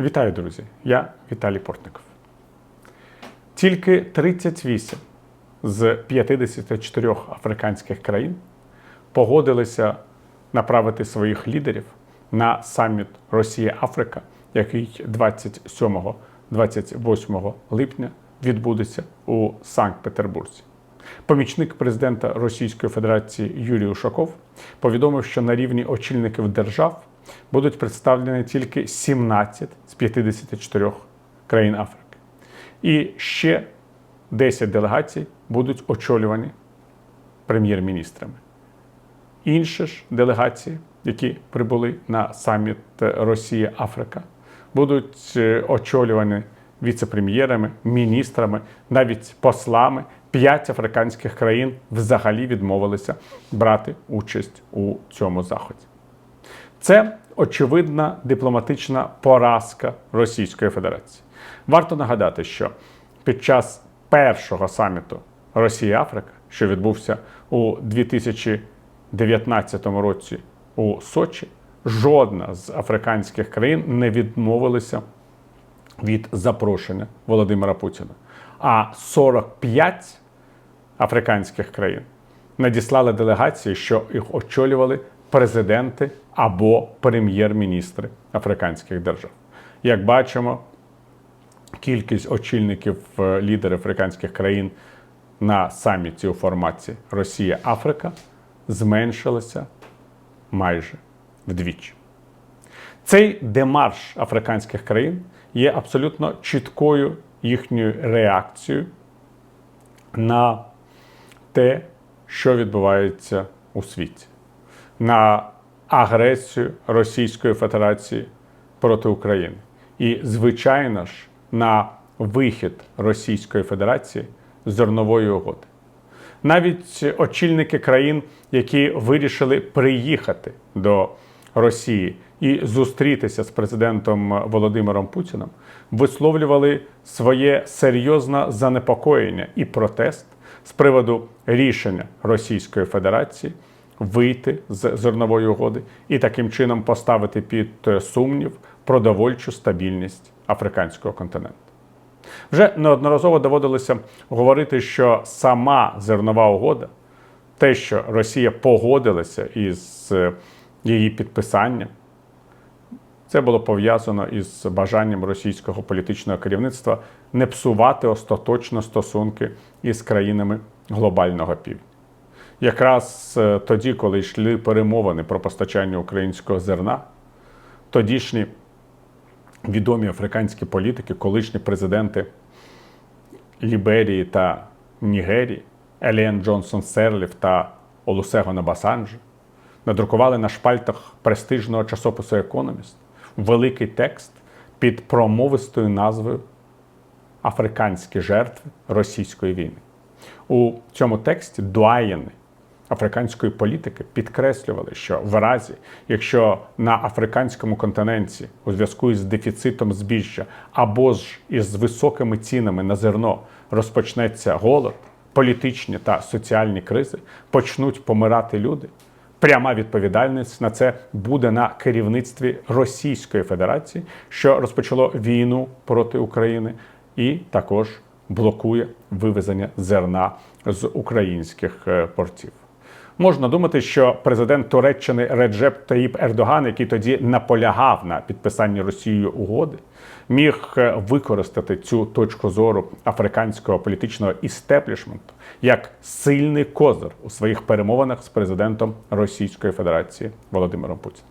Вітаю, друзі! Я Віталій Портников. Тільки 38 з 54 африканських країн погодилися направити своїх лідерів на саміт Росія-Африка, який 27-28 липня відбудеться у Санкт-Петербурзі. Помічник президента Російської Федерації Юрій Ушаков повідомив, що на рівні очільників держав будуть представлені тільки 17 з 54 країн Африки. І ще 10 делегацій будуть очолювані прем'єр-міністрами. Інші ж делегації, які прибули на саміт Росія-Африка, будуть е, очолювані віце-прем'єрами, міністрами, навіть послами. П'ять африканських країн взагалі відмовилися брати участь у цьому заході. Це очевидна дипломатична поразка Російської Федерації. Варто нагадати, що під час першого саміту Росія-Африка, що відбувся у 2019 році у Сочі, жодна з африканських країн не відмовилася від запрошення Володимира Путіна. А 45 африканських країн надіслали делегації, що їх очолювали президенти або прем'єр-міністри африканських держав. Як бачимо, кількість очільників е, лідерів африканських країн на саміті у форматі Росія-Африка зменшилася майже вдвічі. Цей демарш африканських країн є абсолютно чіткою їхньою реакцією на те, що відбувається у світі, на агресію Російської Федерації проти України. І, звичайно ж, на вихід Російської Федерації з зернової угоди. Навіть очільники країн, які вирішили приїхати до Росії і зустрітися з президентом Володимиром Путіним, висловлювали своє серйозне занепокоєння і протест з приводу рішення Російської Федерації вийти з зернової угоди і таким чином поставити під сумнів продовольчу стабільність африканського континенту. Вже неодноразово доводилося говорити, що сама зернова угода, те, що Росія погодилася із е, її підписанням, це було пов'язано із бажанням російського політичного керівництва не псувати остаточно стосунки із країнами глобального півдня. Якраз е, тоді, коли йшли перемовини про постачання українського зерна, тодішні відомі африканські політики, колишні президенти Ліберії та Нігерії, Еліен Джонсон Серлів та Олусего Басанджа, надрукували на шпальтах престижного часопису Економіст великий текст під промовистою назвою Африканські жертви російської війни. У цьому тексті дуаєни африканської політики підкреслювали, що в разі, якщо на африканському континенті у зв'язку із дефіцитом збіжжя або ж із високими цінами на зерно розпочнеться голод, політичні та соціальні кризи, почнуть помирати люди. Пряма відповідальність на це буде на керівництві Російської Федерації, що розпочало війну проти України, і також блокує вивезення зерна з українських е, портів. Можна думати, що президент Туреччини Реджеп Таїп Ердоган, який тоді наполягав на підписанні Росією угоди, міг е, використати цю точку зору африканського політичного істеблішменту як сильний козир у своїх перемовинах з президентом Російської Федерації Володимиром Путіним.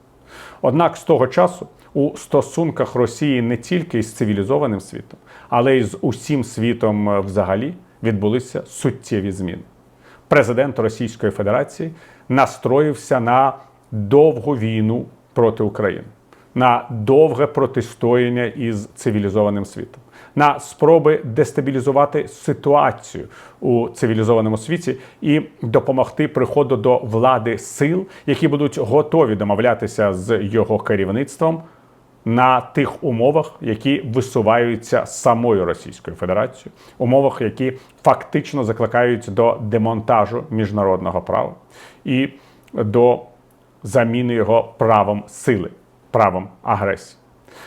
Однак з того часу у стосунках Росії не тільки із цивілізованим світом, але й з усім світом е, взагалі відбулися суттєві зміни президент Російської Федерації настроївся на довгу війну проти України, на довге протистояння із цивілізованим світом, на спроби дестабілізувати ситуацію у цивілізованому світі і допомогти приходу до влади сил, які будуть готові домовлятися з його керівництвом на тих умовах, які висуваються самою Російською Федерацією, умовах, які фактично закликають до демонтажу міжнародного права і до заміни його правом сили, правом агресії.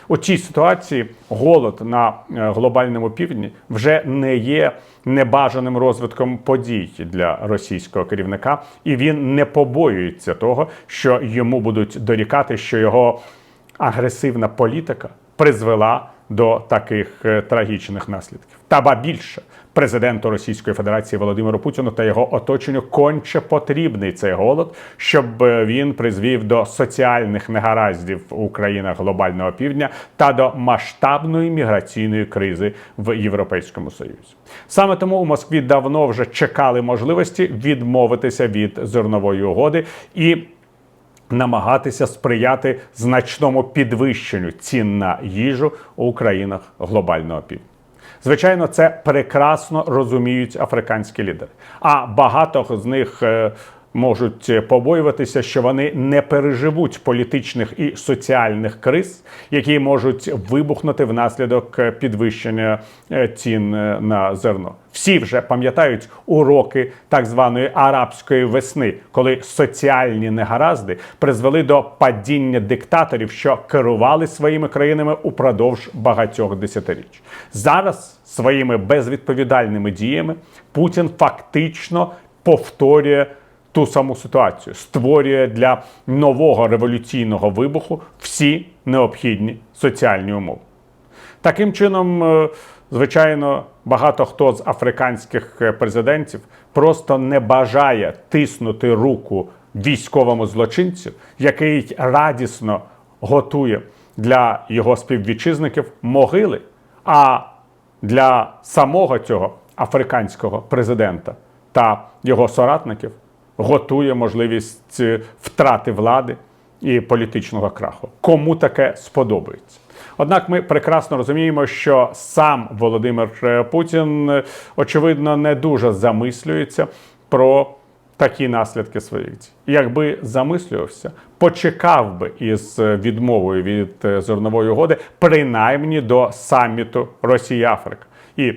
У цій ситуації голод на е, глобальному півдні вже не є небажаним розвитком подій для російського керівника, і він не побоюється того, що йому будуть дорікати, що його агресивна політика призвела до таких е, трагічних наслідків. Та ба більше президенту Російської Федерації Володимиру Путіну та його оточенню конче потрібний цей голод, щоб е, він призвів до соціальних негараздів у країнах глобального півдня та до масштабної міграційної кризи в Європейському Союзі. Саме тому у Москві давно вже чекали можливості відмовитися від зернової угоди і намагатися сприяти значному підвищенню цін на їжу у країнах глобального півдня. Звичайно, це прекрасно розуміють африканські лідери. А багато з них е, можуть побоюватися, що вони не переживуть політичних і соціальних криз, які можуть вибухнути внаслідок е, підвищення е, цін е, на зерно. Всі вже пам'ятають уроки так званої арабської весни, коли соціальні негаразди призвели до падіння диктаторів, що керували своїми країнами упродовж багатьох десятиріч. Зараз своїми безвідповідальними діями Путін фактично повторює ту саму ситуацію, створює для нового революційного вибуху всі необхідні соціальні умови. Таким чином, е, звичайно, багато хто з африканських е, президентів просто не бажає тиснути руку військовому злочинцю, який радісно готує для його співвітчизників могили. А для самого цього африканського президента та його соратників готує можливість е, втрати влади і політичного краху. Кому таке сподобається? Однак ми прекрасно розуміємо, що сам Володимир е, Путін е, очевидно не дуже замислюється про такі наслідки своїх дій. Якби замислювався, почекав би із відмовою від зернової угоди, принаймні до саміту Росія-Африка. І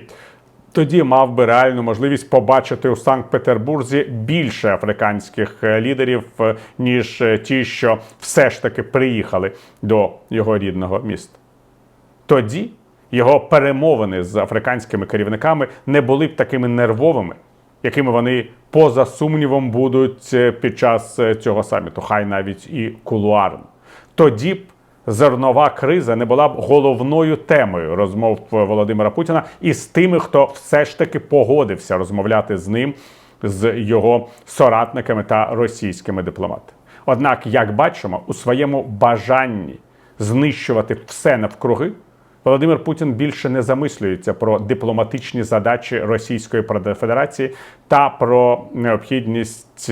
тоді мав би реальну можливість побачити у Санкт-Петербурзі більше африканських е, лідерів, е, ніж е, ті, що все ж таки приїхали до його рідного міста. Тоді його перемовини з африканськими керівниками не були б такими нервовими, якими вони поза сумнівом будуть під час цього саміту, хай навіть і кулуарно. Тоді б зернова криза не була б головною темою розмов Володимира Путіна із тими, хто все ж таки погодився розмовляти з ним, з його соратниками та російськими дипломатами. Однак, як бачимо, у своєму бажанні знищувати все навкруги. Володимир Путін більше не замислюється про дипломатичні задачі Російської Федерації та про необхідність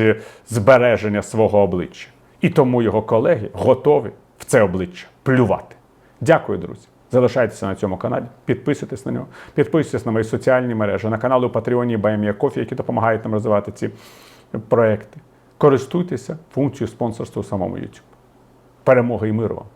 збереження свого обличчя. І тому його колеги готові в це обличчя плювати. Дякую, друзі. Залишайтеся на цьому каналі, підписуйтесь на нього, підписуйтесь на мої соціальні мережі, на канали у Патреоні і Баймія Кофі, які допомагають нам розвивати ці проекти. Користуйтеся функцією спонсорства у самому YouTube. Перемоги і миру вам!